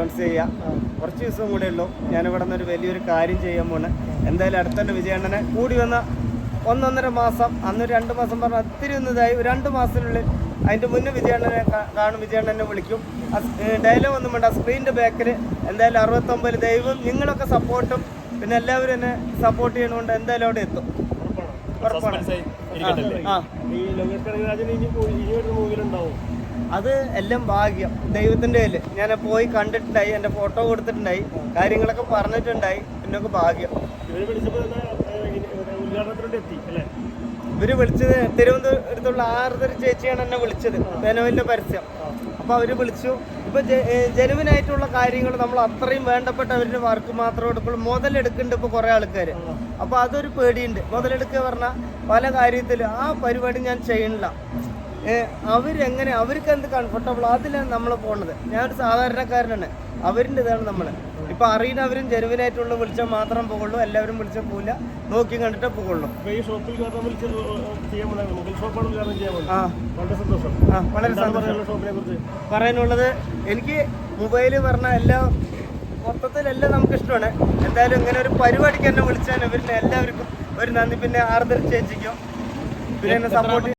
Announce ചെയ്യാം. കുറച്ച് ദിവസം കൂടെ ഉള്ളൂ. ഞാൻ ഇവിടെ നിന്ന് ഒരു വലിയൊരു കാര്യം ചെയ്യാൻ പോണ്. എന്തായാലും അടുത്തന്നെ വിജയണ്ണനെ കൂടി വന്ന ഒന്നൊന്നര മാസം അന്ന് രണ്ട് മാസം പറഞ്ഞ ഒത്തിരി ഒന്നിതായി ഒരു രണ്ട് മാസത്തിനുള്ളിൽ അതിന്റെ മുന്നേ വിജയണ്ണനെ കാണും. വിജയണ്ണനെ വിളിക്കും. ഡയലോഗ് ഒന്നും വേണ്ട. സ്ക്രീനിന്റെ ബാക്കിൽ എന്തായാലും അറുപത്തൊമ്പത് ദൈവം നിങ്ങളൊക്കെ സപ്പോർട്ടും പിന്നെ എല്ലാവരും എന്നെ സപ്പോർട്ട് ചെയ്യണമുണ്ട് എന്തായാലും അവിടെ എത്തും. ഉറപ്പാണ്. ആ ഈ ലോകേഷ് കനകരാജൻ ഇനി ഇനി ഒരു മൂവിലുണ്ടാവും അത് എല്ലാം ഭാഗ്യം. ദൈവത്തിന്റെ കയ്യിൽ. ഞാൻ പോയി കണ്ടിട്ടുണ്ടായി എന്റെ ഫോട്ടോ കൊടുത്തിട്ടുണ്ടായി കാര്യങ്ങളൊക്കെ പറഞ്ഞിട്ടുണ്ടായി എന്നൊക്കെ ഭാഗ്യം. ഇവർ വിളിച്ചത് തിരുവനന്തപുരത്തുള്ള ആർദ്ര ചേച്ചിയാണ് എന്നെ വിളിച്ചത് ബെനോവിന്റെ പരസ്യം. അപ്പൊ അവർ വിളിച്ചു. ഇപ്പൊ ജനുവിനായിട്ടുള്ള കാര്യങ്ങൾ നമ്മൾ അത്രയും വേണ്ടപ്പെട്ട അവരുടെ വർക്ക് മാത്രം എടുക്കുള്ളൂ. മുതലെടുക്കുന്നുണ്ട് ഇപ്പൊ കുറെ ആൾക്കാര്. അപ്പൊ അതൊരു പേടിയുണ്ട്. മുതലെടുക്കുക പറഞ്ഞാൽ പല കാര്യത്തിലും ആ പരിപാടി ഞാൻ ചെയ്യണില്ല അവരെങ്ങനെ അവർക്ക് എന്ത് കംഫർട്ടബിൾ അതിലാണ് നമ്മൾ പോകുന്നത് ഞാനൊരു സാധാരണക്കാരനാണ്. അവരിന്റെ ഇതാണ് നമ്മൾ ഇപ്പൊ അറിയുന്നവരും ജനുവിനായിട്ടുള്ള വിളിച്ചാൽ മാത്രം പോകുള്ളൂ എല്ലാവരും വിളിച്ചാൽ പോകില്ല നോക്കി കണ്ടിട്ടേ പോകുള്ളൂ ഈ ഷോപ്പിൽ വളരെ സന്തോഷം. പറയാനുള്ളത് എനിക്ക് മൊബൈൽ പറഞ്ഞ മൊത്തത്തിൽ മൊത്തത്തിലെല്ലാം നമുക്ക് ഇഷ്ടമാണ്. എന്തായാലും ഇങ്ങനെ ഒരു പരിപാടിക്ക് എന്നെ വിളിച്ചാൽ ഇവരിന് എല്ലാവർക്കും ഒരു നന്ദി. പിന്നെ ആർദ്ര ചേച്ചിക്കും. പിന്നെ എന്നെ സപ്പോർട്ട്